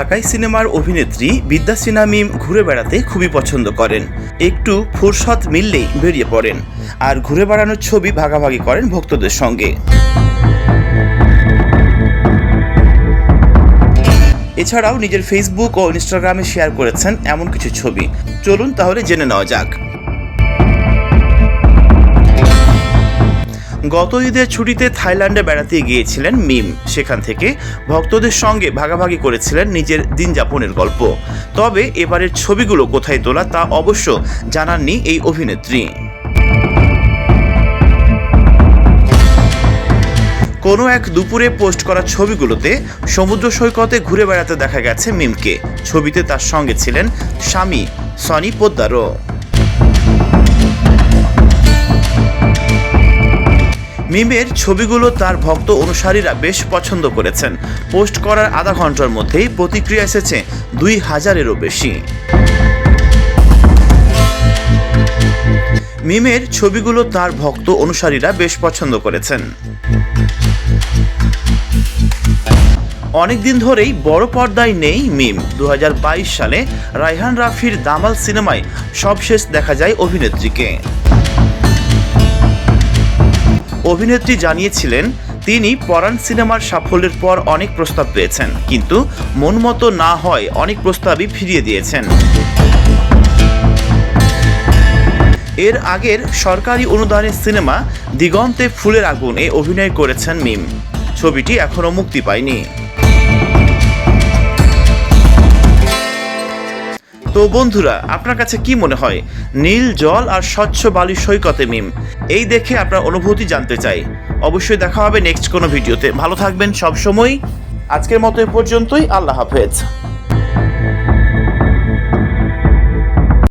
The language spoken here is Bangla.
ঢাকাই সিনেমার অভিনেত্রী বিদ্যা সিনহা মিম ঘুরে বেড়াতে খুবই পছন্দ করেন। একটু ফুরসত মিললেই বেরিয়ে পড়েন আর ঘুরে বেড়ানোর ছবি ভাগাভাগি করেন ভক্তদের সঙ্গে। এছাড়াও নিজের ফেসবুক ও ইনস্টাগ্রামে শেয়ার করেছেন এমন কিছু ছবি। চলুন তাহলে জেনে নেওয়া যাক। গত ঈদের ছুটিতে থাইল্যান্ডে বেড়াতে গিয়েছিলেন মিম। সেখান থেকে ভক্তদের সঙ্গে ভাগাভাগি করেছিলেন নিজের দিনযাপনের গল্প। তবে এবারের ছবিগুলো কোথায় তোলা তা অবশ্য জানাননি এই অভিনেত্রী। কোনো এক দুপুরে পোস্ট করা ছবিগুলোতে সমুদ্র সৈকতে ঘুরে বেড়াতে দেখা গেছে মিমকে। ছবিতে তার সঙ্গে ছিলেন স্বামী সনি পোদ্দারও মিমের ছবিগুলো তার ভক্ত অনুসারীরা বেশ পছন্দ করেছেন। পোস্ট করার আধা ঘণ্টার মধ্যেই প্রতিক্রিয়া এসেছে দুই হাজারেরও বেশি। মিমের ছবিগুলো তার ভক্ত অনুসারীরা বেশ পছন্দ করেছেন। অনেকদিন ধরেই বড় পর্দায় নেই মিম। দু হাজার বাইশ সালে রায়হান রাফির দামাল সিনেমায় সবশেষ দেখা যায় অভিনেত্রীকে। অভিনেত্রী জানিয়েছিলেন, তিনি পরাণ সিনেমার সাফল্যের পর অনেক প্রস্তাব পেয়েছেন, কিন্তু মন মতো না হয় অনেক প্রস্তাবই ফিরিয়ে দিয়েছেন। এর আগের সরকারি অনুদানের সিনেমা দিগন্তে ফুলের আগুন এ অভিনয় করেছেন মিম। ছবিটি এখনও মুক্তি পায়নি। তো বন্ধুরা, আপনার কাছে কি মনে হয়? নীল, জল আর স্বচ্ছ বালি সৈকতে মিম। এই দেখে আপনার অনুভূতি জানতে চাই। অবশ্যই দেখা হবে নেক্সট কোনো ভিডিওতে। ভালো থাকবেন সব সময় আজকের মতো এ পর্যন্তই। আল্লাহ হাফেজ।